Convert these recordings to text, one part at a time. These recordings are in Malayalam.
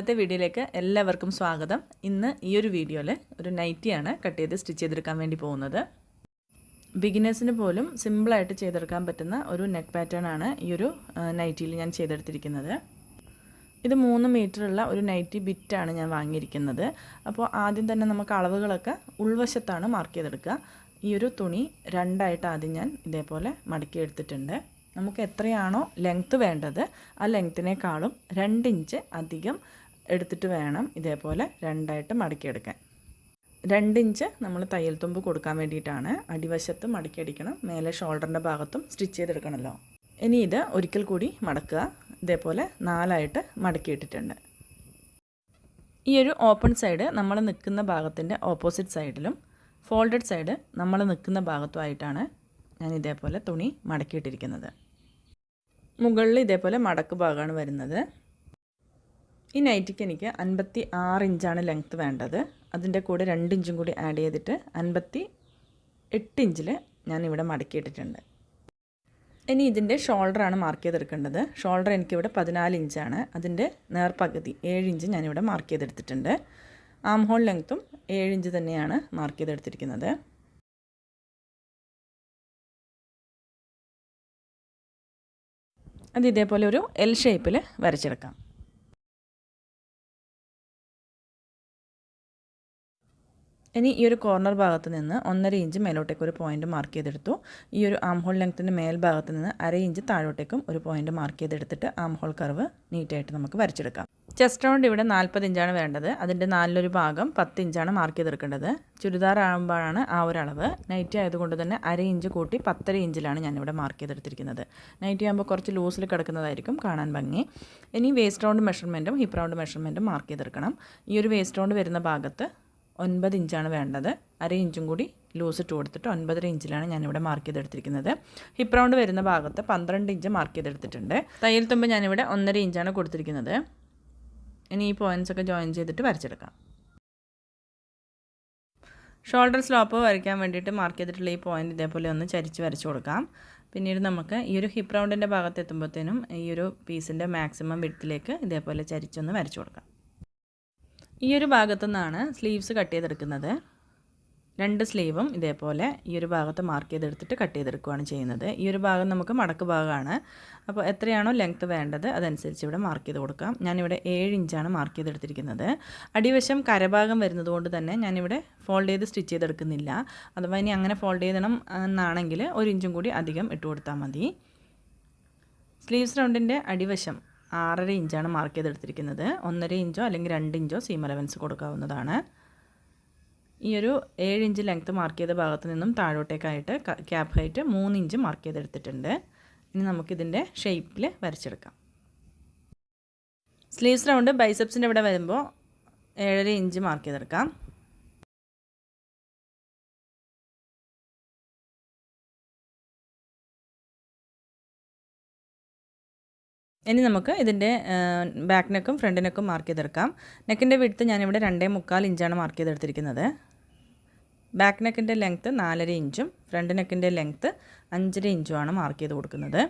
ഇന്നത്തെ വീഡിയോയിലേക്ക് എല്ലാവർക്കും സ്വാഗതം. ഇന്ന് ഈ ഒരു വീഡിയോയിൽ ഒരു നൈറ്റിയാണ് കട്ട് ചെയ്ത് സ്റ്റിച്ച് ചെയ്തെടുക്കാൻ വേണ്ടി പോകുന്നത്. ബിഗിനേഴ്സിന് പോലും സിമ്പിളായിട്ട് ചെയ്തെടുക്കാൻ പറ്റുന്ന ഒരു നെക്ക് പാറ്റേൺ ആണ് ഈ ഒരു നൈറ്റിയിൽ ഞാൻ ചെയ്തെടുത്തിരിക്കുന്നത്. ഇത് മൂന്ന് മീറ്ററുള്ള ഒരു നൈറ്റി ബിറ്റാണ് ഞാൻ വാങ്ങിയിരിക്കുന്നത്. അപ്പോൾ ആദ്യം തന്നെ നമുക്ക് അളവുകളൊക്കെ ഉൾവശത്താണ് മാർക്ക് ചെയ്തെടുക്കുക. ഈ ഒരു തുണി രണ്ടായിട്ട് ആദ്യം ഞാൻ ഇതേപോലെ മടക്കി എടുത്തിട്ടുണ്ട്. നമുക്ക് എത്രയാണോ ലെങ്ത്ത് വേണ്ടത് ആ ലെങ്ത്തിനേക്കാളും രണ്ട് ഇഞ്ച് അധികം എടുത്തിട്ട് വേണം ഇതേപോലെ രണ്ടായിട്ട് മടക്കിയെടുക്കാൻ. രണ്ട് ഇഞ്ച് നമ്മൾ തയ്യൽ തുമ്പ് കൊടുക്കാൻ വേണ്ടിയിട്ടാണ്. അടിവശത്ത് മടക്കിയടിക്കണം. മേലെ ഷോൾഡറിന്റെ ഭാഗത്തും സ്റ്റിച്ച് ചെയ്തെടുക്കണമല്ലോ ഇനി ഇത് ഒരിക്കൽ കൂടി മടക്കുക. ഇതേപോലെ നാലായിട്ട് മടക്കിയിട്ടിട്ടുണ്ട്. ഈ ഒരു ഓപ്പൺ സൈഡ് നമ്മൾ നിൽക്കുന്ന ഭാഗത്തിന്റെ ഓപ്പോസിറ്റ് സൈഡിലും ഫോൾഡഡ് സൈഡ് നമ്മൾ നിൽക്കുന്ന ഭാഗത്തുമായിട്ടാണ് ഞാൻ ഇതേപോലെ തുണി മടക്കിയിട്ടിരിക്കുന്നത്. മുകളിൽ ഇതേപോലെ മടക്ക് ഭാഗമാണ് വരുന്നത്. ഈ നൈറ്റിക്ക് എനിക്ക് അൻപത്തി ആറ് ഇഞ്ചാണ് ലെങ്ത്ത് വേണ്ടത്. അതിന്റെ കൂടെ രണ്ട് ഇഞ്ചും കൂടി ആഡ് ചെയ്തിട്ട് അൻപത്തി എട്ട് ഇഞ്ചിൽ ഞാൻ ഇവിടെ മടക്കിയിട്ടിട്ടുണ്ട്. ഇനി ഇതിന്റെ ഷോൾഡറാണ് മാർക്ക് ചെയ്തെടുക്കേണ്ടത്. ഷോൾഡർ എനിക്കിവിടെ പതിനാല് ഇഞ്ചാണ്. അതിന്റെ നേർപകുതി ഏഴ് ഇഞ്ച് ഞാനിവിടെ മാർക്ക് ചെയ്തെടുത്തിട്ടുണ്ട്. ആം ഹോൾ ലെങ്ത്തും ഏഴ് ഇഞ്ച് തന്നെയാണ് മാർക്ക് ചെയ്തെടുത്തിരിക്കുന്നത്. അത് ഇതേപോലെ ഒരു എൽ ഷേപ്പിൽ വരച്ചെടുക്കാം. ഇനി ഈ ഒരു കോർണർ ഭാഗത്ത് നിന്ന് ഒന്നര ഇഞ്ച് മേലോട്ടേക്ക് ഒരു പോയിന്റ് മാർക്ക് ചെയ്തെടുത്തു. ഈ ഒരു ആം ഹോൾ ലെങ്ത്തിന്റെ മേൽഭാഗത്ത് നിന്ന് അര ഇഞ്ച് താഴോട്ടേക്കും ഒരു പോയിന്റ് മാർക്ക് ചെയ്തെടുത്തിട്ട് ആം ഹോൾ കർവ് നീറ്റായിട്ട് നമുക്ക് വരച്ചെടുക്കാം. ചെസ്റ്റ് റൗണ്ട് ഇവിടെ നാൽപ്പത് ഇഞ്ചാണ് വേണ്ടത്. അതിന്റെ നാലിലൊരു ഭാഗം പത്ത് ഇഞ്ചാണ് മാർക്ക് ചെയ്തെടുക്കേണ്ടത്. ചുരിദാർ ആകുമ്പോഴാണ് ആ ഒരു അളവ്. നൈറ്റി ആയതുകൊണ്ട് തന്നെ അര ഇഞ്ച് കൂട്ടി പത്തര ഇഞ്ചിലാണ് ഞാനിവിടെ മാർക്ക് ചെയ്തെടുത്തിരിക്കുന്നത്. നൈറ്റി ആകുമ്പോൾ കുറച്ച് ലൂസിൽ കിടക്കുന്നതായിരിക്കും കാണാൻ ഭംഗി. ഇനി വേസ്റ്റ് റൗണ്ട് മെഷർമെന്റും ഹിപ്പ് റൗണ്ട് മെഷർമെന്റും മാർക്ക് ചെയ്തെടുക്കണം. ഈ ഒരു വേസ്റ്റ് റൗണ്ട് വരുന്ന ഭാഗത്ത് ഒൻപത് ഇഞ്ചാണ് വേണ്ടത്. അര ഇഞ്ചും കൂടി ലൂസ് ഇട്ട് കൊടുത്തിട്ട് ഒൻപതര ഇഞ്ചിലാണ് ഞാനിവിടെ മാർക്ക് ചെയ്തെടുത്തിരിക്കുന്നത്. ഹിപ്പ് റൗണ്ട് വരുന്ന ഭാഗത്ത് പന്ത്രണ്ട് ഇഞ്ച് മാർക്ക് ചെയ്തെടുത്തിട്ടുണ്ട്. തയ്യൽ തുമ്പ് ഞാനിവിടെ ഒന്നര ഇഞ്ചാണ് കൊടുത്തിരിക്കുന്നത്. ഇനി ഈ പോയിന്റ്സ് ഒക്കെ ജോയിൻ ചെയ്തിട്ട് വരച്ചെടുക്കാം. ഷോൾഡർ സ്ലോപ്പ് വരയ്ക്കാൻ വേണ്ടിയിട്ട് മാർക്ക് ചെയ്തിട്ടുള്ള ഈ പോയിന്റ് ഇതേപോലെ ഒന്ന് ചരിച്ച് വരച്ചു കൊടുക്കാം. പിന്നീട് നമുക്ക് ഈ ഒരു ഹിപ്പ് റൗണ്ടിന്റെ ഭാഗത്ത് എത്തുമ്പോഴത്തേനും ഈ ഒരു പീസിന്റെ മാക്സിമം വിടത്തിലേക്ക് ഇതേപോലെ ചരിച്ചൊന്ന് വരച്ചു കൊടുക്കാം. ഈ ഒരു ഭാഗത്തു നിന്നാണ് സ്ലീവ്സ് കട്ട് ചെയ്തെടുക്കുന്നത്. രണ്ട് സ്ലീവും ഇതേപോലെ ഈ ഒരു ഭാഗത്ത് മാർക്ക് ചെയ്തെടുത്തിട്ട് കട്ട് ചെയ്തെടുക്കുകയാണ് ചെയ്യുന്നത്. ഈ ഒരു ഭാഗം നമുക്ക് മടക്ക് ഭാഗമാണ്. അപ്പോൾ എത്രയാണോ ലെങ്ത്ത് വേണ്ടത് അതനുസരിച്ച് ഇവിടെ മാർക്ക് ചെയ്ത് കൊടുക്കാം. ഞാനിവിടെ ഏഴ് ഇഞ്ചാണ് മാർക്ക് ചെയ്തെടുത്തിരിക്കുന്നത്. അടിവശം കരഭാഗം വരുന്നത് കൊണ്ട് തന്നെ ഞാനിവിടെ ഫോൾഡ് ചെയ്ത് സ്റ്റിച്ച് ചെയ്തെടുക്കുന്നില്ല. അഥവാ ഇനി അങ്ങനെ ഫോൾഡ് ചെയ്തണം എന്നാണെങ്കിൽ ഒരു ഇഞ്ചും കൂടി അധികം ഇട്ട് കൊടുത്താൽ മതി. സ്ലീവ്സ് റൗണ്ടിന്റെ അടിവശം ആറര ഇഞ്ചാണ് മാർക്ക് ചെയ്തെടുത്തിരിക്കുന്നത്. ഒന്നര ഇഞ്ചോ അല്ലെങ്കിൽ രണ്ട് ഇഞ്ചോ സീം അലവൻസ് കൊടുക്കാവുന്നതാണ്. ഈ ഒരു ഏഴ് ഇഞ്ച് ലെങ്ത്ത് മാർക്ക് ചെയ്ത ഭാഗത്ത് നിന്നും താഴോട്ടേക്കായിട്ട് ക്യാപ് ഹൈറ്റ് മൂന്ന് ഇഞ്ച് മാർക്ക് ചെയ്തെടുത്തിട്ടുണ്ട്. ഇനി നമുക്കിതിന്റെ ഷേപ്പിൽ വരച്ചെടുക്കാം. സ്ലീവ്സ് റൗണ്ട് ബൈസെപ്സിന്റെ ഇവിടെ വരുമ്പോൾ ഏഴര ഇഞ്ച് മാർക്ക് ചെയ്തെടുക്കാം. ഇനി നമുക്ക് ഇതിന്റെ ബാക്ക് നെക്കും ഫ്രണ്ട് നെക്കും മാർക്ക് ചെയ്തെടുക്കാം. നെക്കിന്റെ വിടുത്ത് ഞാനിവിടെ രണ്ടേ മുക്കാൽ ഇഞ്ചാണ് മാർക്ക് ചെയ്തെടുത്തിരിക്കുന്നത്. ബാക്ക് നെക്കിന്റെ ലെങ്ത്ത് നാലര ഇഞ്ചും ഫ്രണ്ട് നെക്കിന്റെ ലെങ്ത്ത് അഞ്ചര ഇഞ്ചുമാണ് മാർക്ക് ചെയ്ത് കൊടുക്കുന്നത്.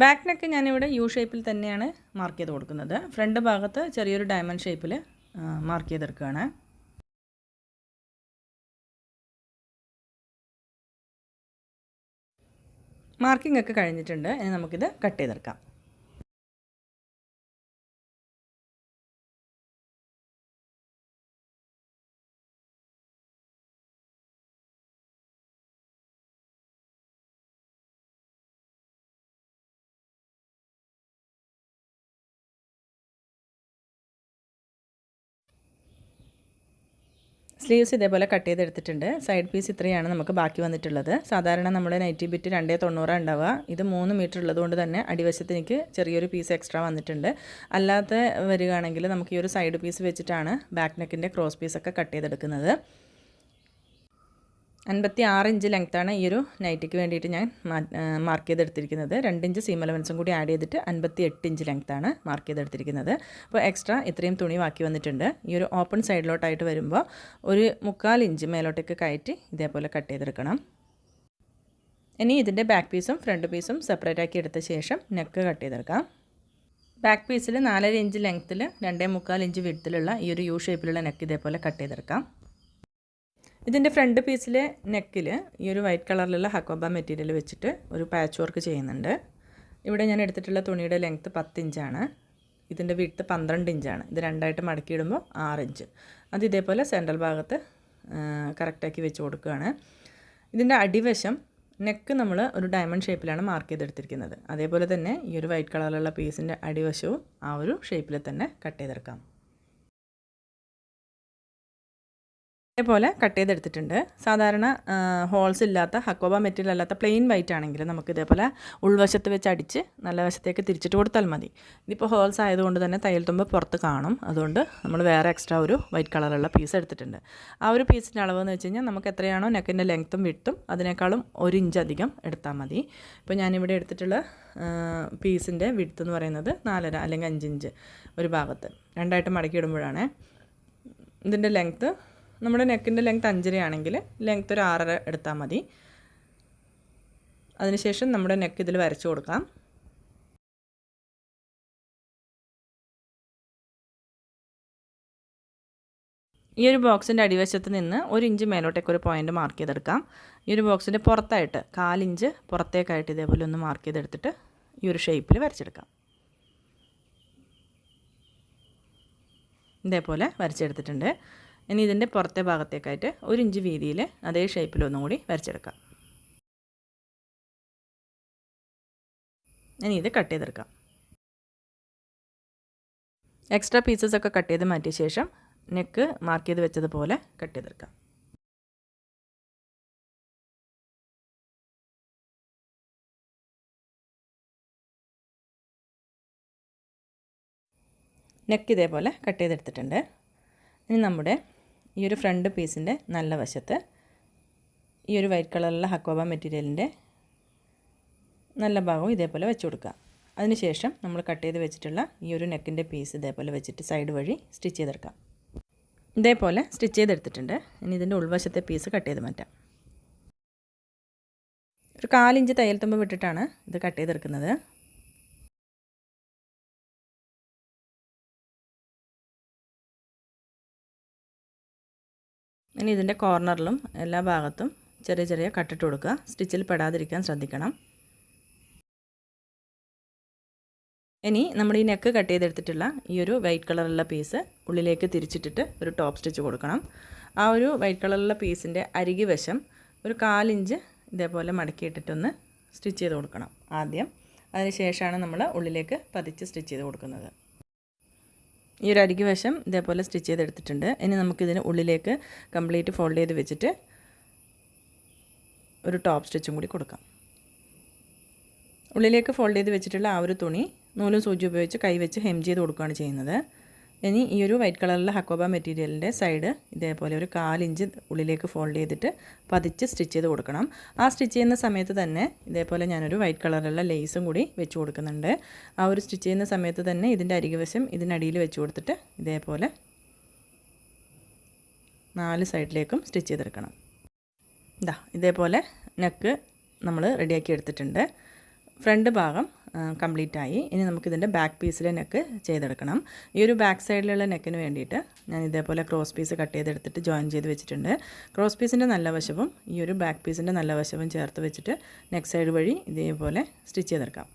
ബാക്ക് നെക്ക് ഞാനിവിടെ യു ഷേപ്പിൽ തന്നെയാണ് മാർക്ക് ചെയ്ത് കൊടുക്കുന്നത്. ഫ്രണ്ട് ഭാഗത്ത് ചെറിയൊരു ഡയമണ്ട് ഷേപ്പിൽ മാർക്ക് ചെയ്തെടുക്കുകയാണ്. മാർക്കിംഗ് ഒക്കെ കഴിഞ്ഞിട്ടുണ്ട്. ഇനി നമുക്കിത് കട്ട് ചെയ്തെടുക്കാം. സ്ലീവ്സ് ഇതേപോലെ കട്ട് ചെയ്തെടുത്തിട്ടുണ്ട്. സൈഡ് പീസ് ഇത്രയാണ് നമുക്ക് ബാക്കി വന്നിട്ടുള്ളത്. സാധാരണ നമ്മുടെ നൈറ്റി ബിറ്റ് രണ്ടേ തൊണ്ണൂറാണ് ഉണ്ടാവുക. ഇത് മൂന്ന് മീറ്റർ ഉള്ളതുകൊണ്ട് തന്നെ അടിവശത്ത് എനിക്ക് ചെറിയൊരു പീസ് എക്സ്ട്രാ വന്നിട്ടുണ്ട്. അല്ലാത്ത വരികയാണെങ്കിൽ നമുക്ക് ഈ ഒരു സൈഡ് പീസ് വെച്ചിട്ടാണ് ബാക്ക് നെക്കിന്റെ ക്രോസ് പീസൊക്കെ കട്ട് ചെയ്തെടുക്കുന്നത്. അൻപത്തി ആറ് ഇഞ്ച് ലെങ്ത്താണ് ഈ ഒരു നൈറ്റിക്ക് വേണ്ടിയിട്ട് ഞാൻ മാർക്ക് ചെയ്തെടുത്തിരിക്കുന്നത്. രണ്ട് ഇഞ്ച് സീം അലവൻസും കൂടി ആഡ് ചെയ്തിട്ട് അൻപത്തി എട്ട് ഇഞ്ച് ലെങ്ത്താണ് മാർക്ക് ചെയ്തെടുത്തിരിക്കുന്നത്. അപ്പോൾ എക്സ്ട്രാ ഇത്രയും തുണി ബാക്കി വന്നിട്ടുണ്ട്. ഈ ഒരു ഓപ്പൺ സൈഡിലോട്ടായിട്ട് വരുമ്പോൾ ഒരു മുക്കാൽ ഇഞ്ച് മേലോട്ടേക്ക് കയറ്റി ഇതേപോലെ കട്ട് ചെയ്തെടുക്കണം. ഇനി ഇതിന്റെ ബാക്ക് പീസും ഫ്രണ്ട് പീസും സെപ്പറേറ്റ് ആക്കി എടുത്ത ശേഷം നെക്ക് കട്ട് ചെയ്തെടുക്കാം. ബാക്ക് പീസിൽ നാലര ഇഞ്ച് ലെങ്ത്തിൽ രണ്ടേ മുക്കാൽ ഇഞ്ച് വിടത്തിലുള്ള ഈ ഒരു യു ഷേപ്പിലുള്ള നെക്ക് ഇതേപോലെ കട്ട് ചെയ്തെടുക്കാം. ഇതിന്റെ ഫ്രണ്ട് പീസിലെ നെക്കിൽ ഈ ഒരു വൈറ്റ് കളറിലുള്ള ഹക്കോബ മെറ്റീരിയൽ വെച്ചിട്ട് ഒരു പാച്ച് വർക്ക് ചെയ്യുന്നുണ്ട്. ഇവിടെ ഞാൻ എടുത്തിട്ടുള്ള തുണിയുടെ ലെങ്ത്ത് പത്ത് ഇഞ്ചാണ് ഇതിന്റെ വിട്ട് പന്ത്രണ്ട് ഇഞ്ചാണ് ഇത് രണ്ടായിട്ട് മടക്കിയിടുമ്പോൾ ആറ് ഇഞ്ച് അത് ഇതേപോലെ സെൻട്രൽ ഭാഗത്ത് കറക്റ്റാക്കി വെച്ച് കൊടുക്കുകയാണ്. ഇതിന്റെ അടിവശം നെക്ക് നമ്മൾ ഒരു ഡയമണ്ട് ഷേപ്പിലാണ് മാർക്ക് ചെയ്തെടുത്തിരിക്കുന്നത്. അതേപോലെ തന്നെ ഈ ഒരു വൈറ്റ് കളറിലുള്ള പീസിന്റെ അടിവശവും ആ ഒരു ഷേപ്പിൽ തന്നെ കട്ട് ചെയ്തെടുക്കാം. ഇതേപോലെ കട്ട് ചെയ്തെടുത്തിട്ടുണ്ട്. സാധാരണ ഹോൾസ് ഇല്ലാത്ത ഹക്കോബ മെറ്റീരിയൽ അല്ലാത്ത പ്ലെയിൻ വൈറ്റ് ആണെങ്കിൽ നമുക്ക് ഇതേപോലെ ഉൾവശത്ത് വെച്ച് അടിച്ച് നല്ല വശത്തേക്ക് തിരിച്ചിട്ട് കൊടുത്താൽ മതി. ഇതിപ്പോൾ ഹോൾസ് ആയതുകൊണ്ട് തന്നെ തയ്യൽ തുമ്പ് പുറത്ത് കാണും. അതുകൊണ്ട് നമ്മൾ വേറെ എക്സ്ട്രാ ഒരു വൈറ്റ് കളറുള്ള പീസ് എടുത്തിട്ടുണ്ട്. ആ ഒരു പീസിന്റെ അളവ് എന്ന് വെച്ച് കഴിഞ്ഞാൽ നമുക്ക് എത്രയാണോ നെക്കിന്റെ ലെങ്ത്തും വിട്ടും അതിനേക്കാളും ഒരു ഇഞ്ച് അധികം എടുത്താൽ മതി. ഇപ്പോൾ ഞാനിവിടെ എടുത്തിട്ടുള്ള പീസിന്റെ വിടുത്ത് എന്ന് പറയുന്നത് നാലര അല്ലെങ്കിൽ അഞ്ചിഞ്ച് ഒരു ഭാഗത്ത്. രണ്ടായിട്ട് മടക്കി ഇടുമ്പോഴാണ് ഇതിന്റെ ലെങ്ത്ത് നമ്മുടെ നെക്കിന്റെ ലെങ്ത് അഞ്ചരയാണെങ്കിൽ ലെങ്ത് ഒരു ആറര എടുത്താൽ മതി. അതിനുശേഷം നമ്മുടെ നെക്ക് ഇതിൽ വരച്ചു കൊടുക്കാം. ഈ ഒരു ബോക്സിന്റെ അടിവശത്ത് നിന്ന് ഒരു ഇഞ്ച് മേലോട്ടേക്ക് ഒരു പോയിന്റ് മാർക്ക് ചെയ്തെടുക്കാം. ഈ ഒരു ബോക്സിന്റെ പുറത്തായിട്ട് കാലിഞ്ച് പുറത്തേക്കായിട്ട് ഇതേപോലെ ഒന്ന് മാർക്ക് ചെയ്തെടുത്തിട്ട് ഈ ഒരു ഷേപ്പിൽ വരച്ചെടുക്കാം. ഇതേപോലെ വരച്ചെടുത്തിട്ടുണ്ട്. ഇനി ഇതിന്റെ പുറത്തെ ഭാഗത്തേക്കായിട്ട് ഒരു ഇഞ്ച് വീതിയിൽ അതേ ഷേപ്പിൽ ഒന്നും കൂടി വരച്ചെടുക്കാം. ഇനി ഇത് കട്ട് ചെയ്തെടുക്കാം. എക്സ്ട്രാ പീസസ് ഒക്കെ കട്ട് ചെയ്ത് മാറ്റിയ ശേഷം നെക്ക് മാർക്ക് ചെയ്ത് വെച്ചതുപോലെ കട്ട് ചെയ്തെടുക്കാം. നെക്ക് ഇതേപോലെ കട്ട് ചെയ്തെടുത്തിട്ടുണ്ട്. ഇനി നമ്മുടെ ഈ ഒരു ഫ്രണ്ട് പീസിന്റെ നല്ല വശത്ത് ഈ ഒരു വൈറ്റ് കളറിലുള്ള ഹക്കോബ മെറ്റീരിയലിന്റെ നല്ല ഭാഗവും ഇതേപോലെ വെച്ച് കൊടുക്കുക. അതിനുശേഷം നമ്മൾ കട്ട് ചെയ്ത് വെച്ചിട്ടുള്ള ഈ ഒരു നെക്കിന്റെ പീസ് ഇതേപോലെ വെച്ചിട്ട് സൈഡ് വഴി സ്റ്റിച്ച് ചെയ്തെടുക്കാം. ഇതേപോലെ സ്റ്റിച്ച് ചെയ്തെടുത്തിട്ടുണ്ട്. ഇനി ഇതിന്റെ ഉൾവശത്തെ പീസ് കട്ട് ചെയ്ത് മാറ്റാം. ഒരു കാലിഞ്ച് തയ്യൽ തുമ്പ് വിട്ടിട്ടാണ് ഇത് കട്ട് ചെയ്തെടുക്കുന്നത്. ഇനി ഇതിന്റെ കോർണറിലും എല്ലാ ഭാഗത്തും ചെറിയ ചെറിയ കട്ടിട്ട് കൊടുക്കുക. സ്റ്റിച്ചിൽ പെടാതിരിക്കാൻ ശ്രദ്ധിക്കണം. ഇനി നമ്മൾ ഈ നെക്ക് കട്ട് ചെയ്തെടുത്തിട്ടുള്ള ഈ ഒരു വൈറ്റ് കളറുള്ള പീസ് ഉള്ളിലേക്ക് തിരിച്ചിട്ടിട്ട് ഒരു ടോപ്പ് സ്റ്റിച്ച് കൊടുക്കണം. ആ ഒരു വൈറ്റ് കളറുള്ള പീസിന്റെ അരികി വശം ഒരു കാലിഞ്ച് ഇതേപോലെ മടക്കിയിട്ടിട്ടൊന്ന് സ്റ്റിച്ച് ചെയ്ത് കൊടുക്കണം ആദ്യം. അതിന് ശേഷമാണ് നമ്മൾ ഉള്ളിലേക്ക് പതിച്ച് സ്റ്റിച്ച് ചെയ്ത് കൊടുക്കുന്നത്. ഈ ഒരു അരികു വശം ഇതേപോലെ സ്റ്റിച്ച് ചെയ്തെടുത്തിട്ടുണ്ട്. ഇനി നമുക്കിതിന് ഉള്ളിലേക്ക് കംപ്ലീറ്റ് ഫോൾഡ് ചെയ്ത് വെച്ചിട്ട് ഒരു ടോപ്പ് സ്റ്റിച്ചും കൂടി കൊടുക്കാം. ഉള്ളിലേക്ക് ഫോൾഡ് ചെയ്ത് വെച്ചിട്ടുള്ള ആ ഒരു തുണി നൂലും സൂചി ഉപയോഗിച്ച് കൈ വെച്ച് ഹെം ചെയ്ത് കൊടുക്കുകയാണ് ചെയ്യുന്നത്. ഇനി ഈ ഒരു വൈറ്റ് കളറിലെ ഹക്കോബ മെറ്റീരിയലിന്റെ സൈഡ് ഇതേപോലെ ഒരു കാലിഞ്ച് ഉള്ളിലേക്ക് ഫോൾഡ് ചെയ്തിട്ട് പതിച്ച് സ്റ്റിച്ച് ചെയ്ത് കൊടുക്കണം. ആ സ്റ്റിച്ച് ചെയ്യുന്ന സമയത്ത് തന്നെ ഇതേപോലെ ഞാനൊരു വൈറ്റ് കളറിലുള്ള ലേസും കൂടി വെച്ച് കൊടുക്കുന്നുണ്ട്. ആ ഒരു സ്റ്റിച്ച് ചെയ്യുന്ന സമയത്ത് തന്നെ ഇതിന്റെ അരികുവശം ഇതിനടിയിൽ വെച്ച് കൊടുത്തിട്ട് ഇതേപോലെ നാല് സൈഡിലേക്കും സ്റ്റിച്ച് ചെയ്തെടുക്കണം. ഇതാ ഇതേപോലെ നെക്ക് നമ്മൾ റെഡിയാക്കി എടുത്തിട്ടുണ്ട്. ഫ്രണ്ട് ഭാഗം കംപ്ലീറ്റ് ആയി ഇനി നമുക്കിതിന്റെ ബാക്ക് പീസിലെ നെക്ക് ചെയ്തെടുക്കണം. ഈ ഒരു ബാക്ക് സൈഡിലുള്ള നെക്കിന് വേണ്ടിയിട്ട് ഞാൻ ഇതേപോലെ ക്രോസ് പീസ് കട്ട് ചെയ്തെടുത്തിട്ട് ജോയിൻ ചെയ്ത് വെച്ചിട്ടുണ്ട്. ക്രോസ് പീസിന്റെ നല്ല വശവും ഈ ഒരു ബാക്ക് പീസിന്റെ നല്ല വശവും ചേർത്ത് വെച്ചിട്ട് നെക്ക് സൈഡ് വഴി ഇതേപോലെ സ്റ്റിച്ച് ചെയ്തെടുക്കാം.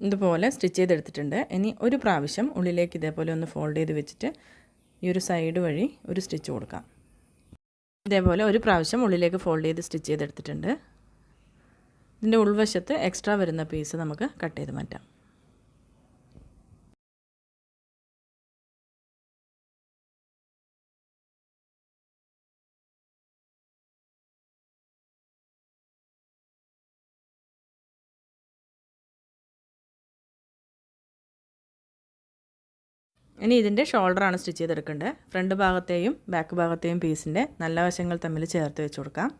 ഇതുപോലെ സ്റ്റിച്ച് ചെയ്തെടുത്തിട്ടുണ്ട്. ഇനി ഒരു പ്രാവശ്യം ഉള്ളിലേക്ക് ഇതേപോലെ ഒന്ന് ഫോൾഡ് ചെയ്ത് വെച്ചിട്ട് ഈ ഒരു സൈഡ് വഴി ഒരു സ്റ്റിച്ച് കൊടുക്കാം. ഇതേപോലെ ഒരു പ്രാവശ്യം ഉള്ളിലേക്ക് ഫോൾഡ് ചെയ്ത് സ്റ്റിച്ച് ചെയ്തെടുത്തിട്ടുണ്ട്. ഇതിന്റെ ഉൾവശത്ത് എക്സ്ട്രാ വരുന്ന പീസ് നമുക്ക് കട്ട് ചെയ്ത് മാറ്റാം. ഇനി ഇതിന്റെ ഷോൾഡറാണ് സ്റ്റിച്ച് ചെയ്തെടുക്കേണ്ടത്. ഫ്രണ്ട് ഭാഗത്തെയും ബാക്ക് ഭാഗത്തെയും പീസിന്റെ നല്ല വശങ്ങൾ തമ്മിൽ ചേർത്ത് വെച്ച് കൊടുക്കാം.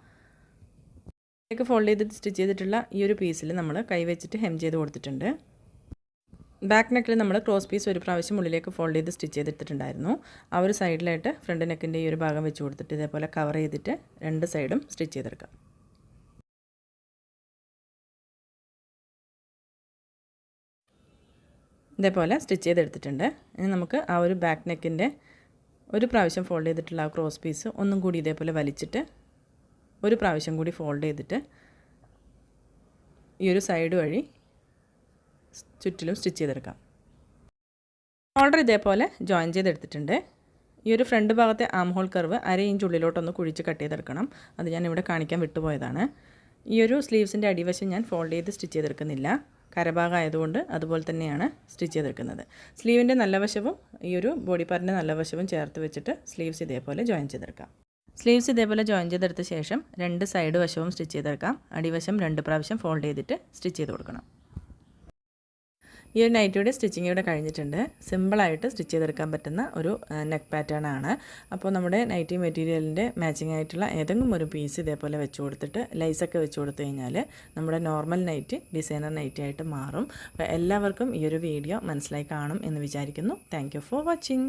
ഇതിലേക്ക് ഫോൾഡ് ചെയ്ത് സ്റ്റിച്ച് ചെയ്തിട്ടുള്ള ഈ ഒരു പീസിൽ നമ്മൾ കൈ വെച്ചിട്ട് ഹെം ചെയ്ത് കൊടുത്തിട്ടുണ്ട്. ബാക്ക് നെക്കിൽ നമ്മൾ ക്രോസ് പീസ് ഒരു പ്രാവശ്യം ഉള്ളിലേക്ക് ഫോൾഡ് ചെയ്ത് സ്റ്റിച്ച് ചെയ്തിട്ടുണ്ടായിരുന്നു ആ ഒരു സൈഡിലായിട്ട് ഫ്രണ്ട് നെക്കിന്റെ ഈ ഒരു ഭാഗം വെച്ച് കൊടുത്തിട്ട് ഇതേപോലെ കവർ ചെയ്തിട്ട് രണ്ട് സൈഡും സ്റ്റിച്ച് ചെയ്തെടുക്കാം. ഇതേപോലെ സ്റ്റിച്ച് ചെയ്തെടുത്തിട്ടുണ്ട്. ഇനി നമുക്ക് ആ ഒരു ബാക്ക് നെക്കിന്റെ ഒരു പ്രാവശ്യം ഫോൾഡ് ചെയ്തിട്ടുള്ള ആ ക്രോസ് പീസ് ഒന്നും കൂടി ഇതേപോലെ വലിച്ചിട്ട് ഒരു പ്രാവശ്യം കൂടി ഫോൾഡ് ചെയ്തിട്ട് ഈ ഒരു സൈഡ് വഴി ചുറ്റിലും സ്റ്റിച്ച് ചെയ്തെടുക്കാം. ഷോൾഡർ ഇതേപോലെ ജോയിൻ ചെയ്തെടുത്തിട്ടുണ്ട്. ഈ ഒരു ഫ്രണ്ട് ഭാഗത്തെ ആം ഹോൾ കർവ് അര ഇഞ്ച് ഉള്ളിലോട്ടൊന്ന് കുഴിച്ച് കട്ട് ചെയ്തെടുക്കണം. അത് ഞാൻ ഇവിടെ കാണിക്കാൻ വിട്ടുപോയതാണ്. ഈ ഒരു സ്ലീവ്സിന്റെ അടിവശം ഞാൻ ഫോൾഡ് ചെയ്ത് സ്റ്റിച്ച് ചെയ്തെടുക്കുന്നില്ല. കരഭാഗം ആയതുകൊണ്ട് അതുപോലെ തന്നെയാണ് സ്റ്റിച്ച് ചെയ്തെടുക്കുന്നത്. സ്ലീവിന്റെ നല്ല വശവും ഈ ഒരു ബോഡി പാർട്ടിന്റെ നല്ല വശവും ചേർത്ത് വെച്ചിട്ട് സ്ലീവ്സ് ഇതേപോലെ ജോയിൻ ചെയ്തെടുക്കാം. സ്ലീവ്സ് ഇതേപോലെ ജോയിൻ ചെയ്തെടുത്ത ശേഷം രണ്ട് സൈഡ് വശവും സ്റ്റിച്ച് ചെയ്തെടുക്കാം. അടിവശം രണ്ട് പ്രാവശ്യം ഫോൾഡ് ചെയ്തിട്ട് സ്റ്റിച്ച് ചെയ്ത് കൊടുക്കണം. ഈ ഒരു നൈറ്റിയുടെ സ്റ്റിച്ചിങ് ഇവിടെ കഴിഞ്ഞിട്ടുണ്ട്. സിമ്പിളായിട്ട് സ്റ്റിച്ച് ചെയ്തെടുക്കാൻ പറ്റുന്ന ഒരു നെക്ക് പാറ്റേൺ ആണ്. അപ്പോൾ നമ്മുടെ നൈറ്റി മെറ്റീരിയലിന്റെ മാച്ചിങ് ആയിട്ടുള്ള ഏതെങ്കിലും ഒരു പീസ് ഇതേപോലെ വെച്ച് കൊടുത്തിട്ട് ലൈസൊക്കെ വെച്ച് കൊടുത്തു കഴിഞ്ഞാൽ നമ്മുടെ നോർമൽ നൈറ്റ് ഡിസൈനർ നൈറ്റി ആയിട്ട് മാറും. അപ്പോൾ എല്ലാവർക്കും ഈ ഒരു വീഡിയോ മനസ്സിലായി കാണും എന്ന് വിചാരിക്കുന്നു. Thank for watching